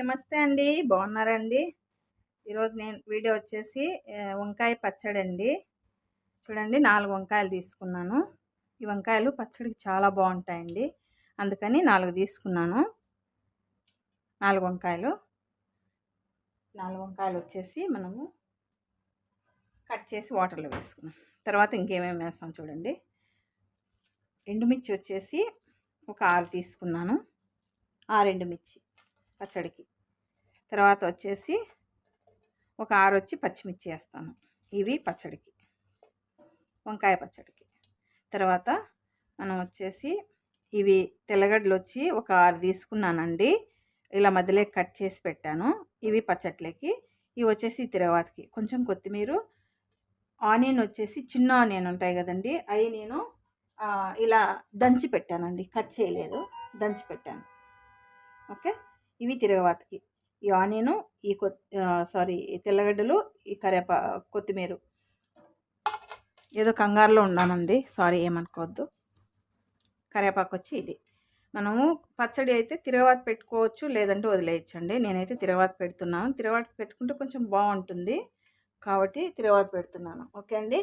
నమస్తే అండి. బాగున్నారండి? ఈరోజు నేను వీడియో వచ్చేసి వంకాయ పచ్చడి అండి చూడండి నాలుగు వంకాయలు తీసుకున్నాను. ఈ వంకాయలు పచ్చడికి చాలా బాగుంటాయండి. అందుకని నాలుగు తీసుకున్నాను. నాలుగు వంకాయలు. నాలుగు వంకాయలు వచ్చేసి మనము కట్ చేసి వాటర్లో వేసుకున్నాం. తర్వాత ఇంకేమేమి వేస్తాం చూడండి. ఎండుమిర్చి వచ్చేసి ఒక ఆరు తీసుకున్నాను. ఆరు ఎండుమిర్చి. పచ్చడికి. తర్వాత వచ్చేసి ఒక ఆరు వచ్చి పచ్చిమిర్చి వేస్తాను. ఇవి పచ్చడికి. వంకాయ పచ్చడికి. తర్వాత మనం వచ్చేసి ఇవి తెల్లగడ్డలు వచ్చి ఒక ఆరు తీసుకున్నానండి. ఇలా మధ్యలో కట్ చేసి పెట్టాను. ఇవి పచ్చట్లకి. ఇవి వచ్చేసి తిరగవాతికి. కొంచెం కొత్తిమీర ఆనియన్ వచ్చేసి చిన్న ఆనియన్ ఉంటాయి కదండి. అవి నేను ఇలా దంచి పెట్టానండి. కట్ చేయలేదు. దంచి పెట్టాను. ఓకే? ఇవి తిరగవాతకి. ఈ ఆనియను ఈ కొ సారీ తెల్లగడ్డలు ఈ కరేపా కొత్తిమీర. ఏదో కంగారులో ఉన్నానండి. సారీ ఏమనుకోవద్దు. కరేపాకు వచ్చి ఇది. మనము పచ్చడి అయితే తిరగవాత పెట్టుకోవచ్చు లేదంటే వదిలేయచ్చండి. నేనైతే తిరగవాత పెడుతున్నాను. తిరగవాత పెట్టుకుంటే కొంచెం బాగుంటుంది. కాబట్టి తిరగవాత పెడుతున్నాను. ఓకే అండి?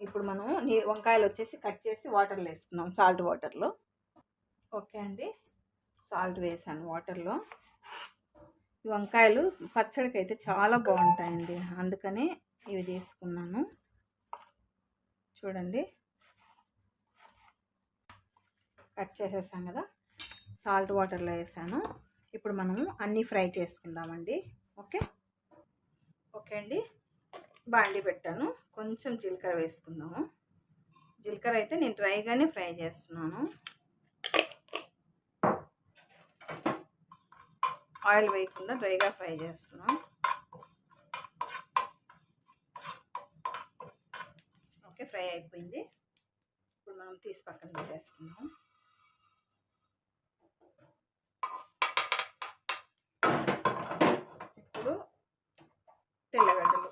ఇప్పుడు మనము వంకాయలు వచ్చేసి కట్ చేసి వాటర్లో వేసుకుందాం. సాల్ట్ వాటర్లో. ఓకే అండి? సాల్ట్ వేసాను వాటర్లో. ఈ వంకాయలు పచ్చడికి అయితే చాలా బాగుంటాయండి. అందుకనే ఇవి తీసుకున్నాను. చూడండి. కట్ చేసేసాం కదా. సాల్ట్ వాటర్లో వేసాను. ఇప్పుడు మనము అన్నీ ఫ్రై చేసుకుందామండి. ఓకే? ఓకే అండి. బాండి పెట్టాను. కొంచెం జీలకర్ర వేసుకుందాము. జీలకర్ర అయితే నేను డ్రైగానే ఫ్రై చేస్తున్నాను. ఆయిల్ వేయకుండా డ్రైగా ఫ్రై చేస్తున్నాం. ఓకే ఫ్రై అయిపోయింది. ఇప్పుడు మనం తీసి పక్కన పెట్టేసుకున్నాం ఇప్పుడు తెల్లగడ్డలు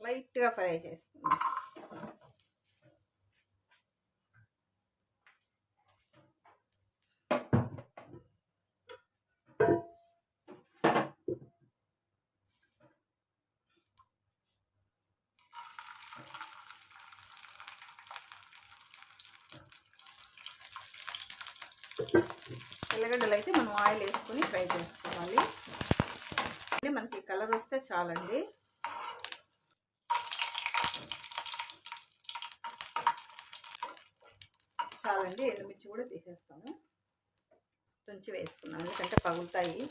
లైట్గా ఫ్రై చేసుకున్నాం తెల్లగడ్డలు అయితే మనం ఆయిల్ వేసుకొని ఫ్రై చేసుకోవాలి. మనకి కలర్ వస్తే చాలండి. చాలండి ఎండుమిర్చి కూడా తీసేస్తాము తుంచి వేసుకున్నాం ఎందుకంటే పగులుతాయి.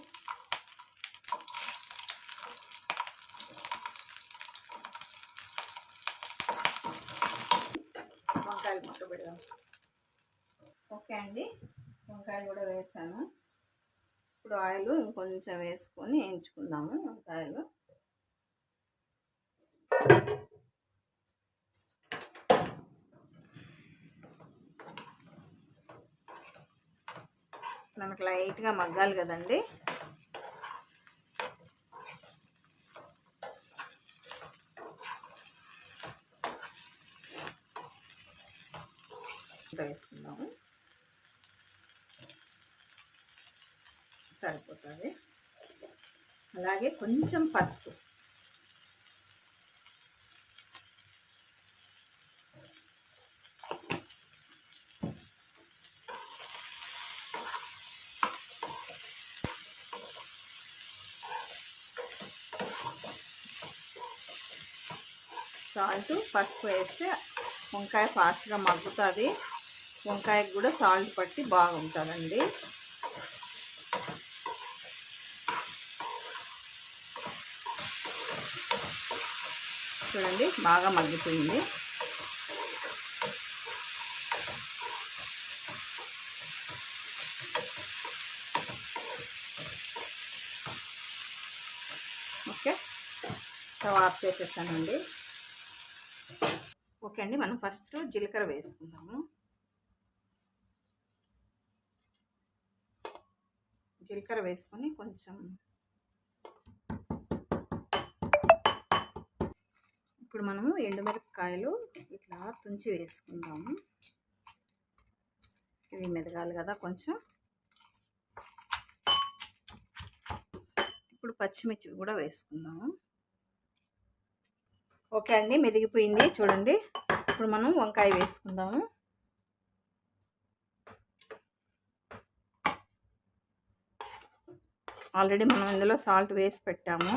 వంకాయలు మొక్క పెడదాం ఓకే అండి. వంకాయలు కూడా వేసాను. ఇప్పుడు ఆయిల్ ఇంకొంచెం వేసుకొని వేయించుకుందాము వంకాయలు. మనకు లైట్గా మగ్గాలి కదండి. వేసుకుందాము. సరిపోతుంది. అలాగే కొంచెం పసుపు. సాల్ట్ పసుపు వేస్తే వంకాయ ఫాస్ట్గా మగ్గుతుంది. వంకాయకు కూడా సాల్ట్ పట్టి బాగుంటుందండి. చూడండి బాగా మగ్గిపోయింది. ఓకే స్టవ్ ఆఫ్ చేసేస్తానండి ఓకే అండి మనం ఫస్ట్ జీలకర్ర వేసుకుందాము. జీలకర్ర వేసుకొని కొంచెం ఇప్పుడు మనము ఎండుమిరపకాయలు ఇట్లా తుంచి వేసుకుందాము. ఇవి మెదగాలి కదా కొంచెం. ఇప్పుడు పచ్చిమిర్చి కూడా వేసుకుందాము. ఓకే అండి మెదిగిపోయింది. చూడండి ఇప్పుడు మనం వంకాయ వేసుకుందాము. ఆల్రెడీ మనం ఇందులో సాల్ట్ వేసి పెట్టాము.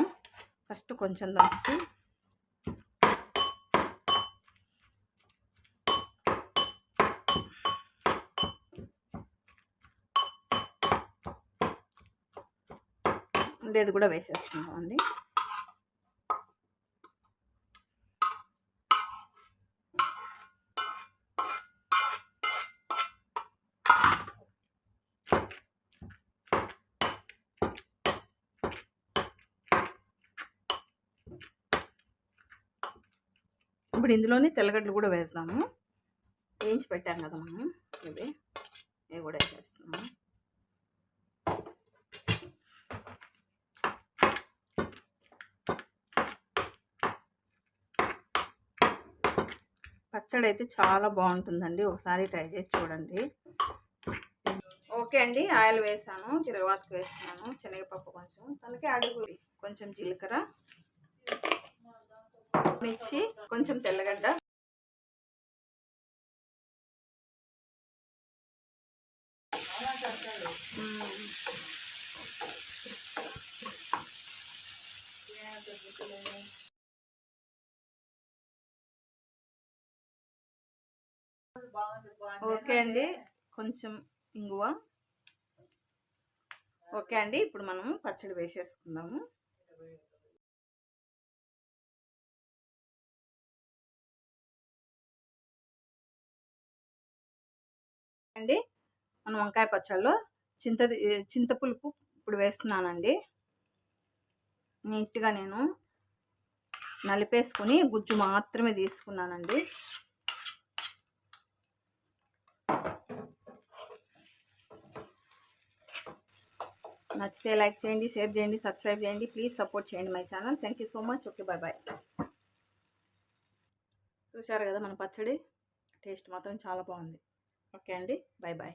ఫస్ట్ కొంచెం దాచి ఉండేది కూడా అండి ఇప్పుడు ఇందులోనే తెల్లగడ్డలు కూడా వేస్తాము వేయించి పెట్టాం కదా మనం. ఇవి. ఇవి కూడా వేసేస్తున్నాము. పచ్చడి అయితే చాలా బాగుంటుందండి. ఒకసారి ట్రై చేసి చూడండి. ఓకే అండి ఆయిల్ వేసాను తిరగవాతకు వేస్తున్నాను. శనగపప్పు కొంచెం తనకి అడుగు కొంచెం జీలకర్ర మిర్చి కొంచెం తెల్లగడ్డ. ఓకే అండి. కొంచెం ఇంగువ. ఓకే అండి. ఇప్పుడు మనము పచ్చడి వేసేసుకుందాము. అండి మన వంకాయ పచ్చళ్ళలో చింత చింతపులుపు ఇప్పుడు వేస్తున్నానండి. నీట్గా నేను నలిపేసుకొని గుజ్జు మాత్రమే తీసుకున్నానండి. నచ్చితే లైక్ చేయండి షేర్ చేయండి సబ్స్క్రైబ్ చేయండి. ప్లీజ్ సపోర్ట్ చేయండి my channel. Thank you so much. Okay bye bye. చూశారు కదా మన పచ్చడి? టేస్ట్ మాత్రం చాలా బాగుంది. ఓకే అండి. Bye bye.